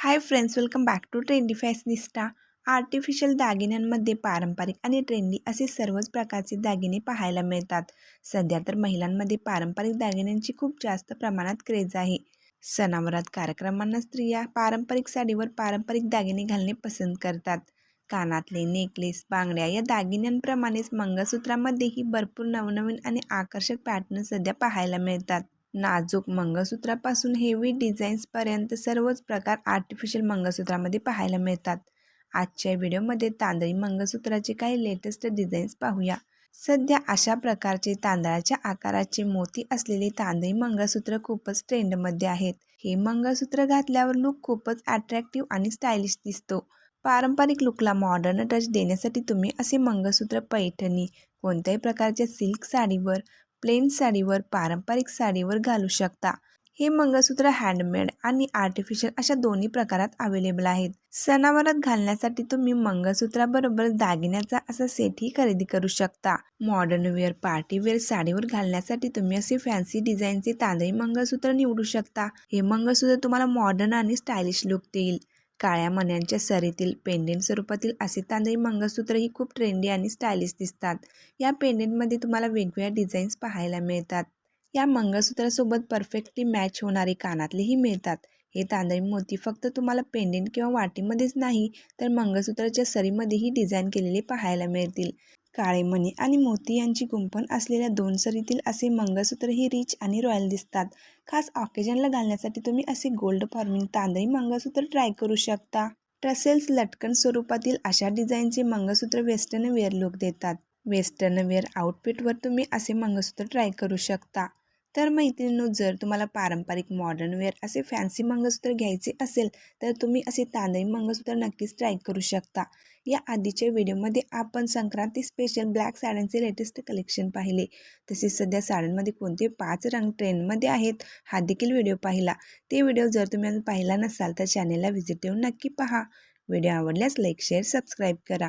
Hi friends welcome back to trendy fashionista artificial दागिन्यांमध्ये पारंपरिक आणि ट्रेंडी असे सर्वच प्रकारचे दागिने पाहायला मिळतात. सध्या तर महिलांमध्ये पारंपरिक दागिन्यांची खूप जास्त प्रमाणात क्रेज आहे. सणावरात कार्यक्रमांना स्त्रिया पारंपरिक साडीवर पारंपरिक दागिने घालणे पसंत करतात. कानातले नेकलेस बांगड्या या दागिन्यांप्रमाणेच मंगळसूत्रामध्येही भरपूर नवनवीन आणि आकर्षक पॅटर्न सध्या पाहायला मिळतात. नाजूक मंगळसूत्रापासून हेवी डिझाईन्सपर्यंत सर्वच प्रकार आर्टिफिशियल मंगळसूत्रामध्ये पाहायला मिळतात. आजच्या व्हिडिओमध्ये तांदळी मंगळसूत्राचे काही लेटेस्ट डिझाईन्स पाहूया. सध्या अशा प्रकारचे तांदळाच्या आकाराचे मोती असलेले तांदळी मंगळसूत्र खूपच ट्रेंडमध्ये आहेत. हे मंगळसूत्र घातल्यावर लुक खूपच अट्रॅक्टिव्ह आणि स्टायलिश दिसतो. पारंपरिक लुकला मॉडर्न टच देण्यासाठी तुम्ही असे मंगळसूत्र पैठणी कोणत्याही प्रकारच्या सिल्क साडीवर प्लेन साडीवर पारंपरिक साडीवर घालू शकता. हे मंगळसूत्र हँडमेड आणि आर्टिफिशियल अशा दोन्ही प्रकारात अवेलेबल आहेत. सणावरात घालण्यासाठी तुम्ही मंगळसूत्राबरोबर दागिन्याचा असा सेटही खरेदी करू शकता. मॉडर्न वेअर पार्टीवेअर साडीवर घालण्यासाठी तुम्ही असे फॅन्सी डिझाईनचे तांदळी मंगळसूत्र निवडू शकता. हे मंगळसूत्र तुम्हाला मॉडर्न आणि स्टायलिश लुक देईल. काळ्या मण्यांच्या सरीतील पेंडेंट स्वरूपातील असे तांदळी मंगळसूत्रही खूप ट्रेंडी आणि स्टायलिश दिसतात. या पेंडेंटमध्ये तुम्हाला वेगवेगळ्या डिझाईन्स पाहायला मिळतात. या मंगळसूत्रासोबत परफेक्टली मॅच होणारे कानातलेही मिळतात. हे तांदळी मोती फक्त तुम्हाला पेंडेंट किंवा वाटीमध्येच नाही तर मंगळसूत्राच्या सरीमध्येही डिझाईन केलेले पाहायला मिळतील. काळे मणी आणि मोती यांची गुंपण असलेल्या दोन सरीतील असे मंगळसूत्र ही रिच आणि रॉयल दिसतात. खास ऑकेजनला घालण्यासाठी तुम्ही असे गोल्ड फॉर्मिंग तांदळी मंगळसूत्र ट्राय करू शकता. ट्रसेल्स लटकन स्वरूपातील अशा डिझाईनचे मंगळसूत्र वेस्टर्न वेअर लुक देतात. वेस्टर्न वेअर आउटफिटवर तुम्ही असे मंगळसूत्र ट्राय करू शकता. तर मैत्रिणींनो जर तुम्हाला पारंपरिक मॉडर्न वेअर असे फॅन्सी मंगळसूत्र घ्यायचे असेल तर तुम्ही असे तांदळी मंगळसूत्र नक्कीच ट्राय करू शकता. या आधीच्या व्हिडिओमध्ये आपण संक्रांती स्पेशल ब्लॅक साड्यांचे लेटेस्ट कलेक्शन पाहिले. तसेच सध्या साड्यांमध्ये कोणते पाच रंग ट्रेंडमध्ये आहेत हा देखील व्हिडिओ पाहिला. ते व्हिडिओ जर तुम्ही अजून पाहिला नसाल तर चॅनेलला व्हिजिट देऊन नक्की पहा. व्हिडिओ आवडल्यास लाईक शेअर सबस्क्राईब करा.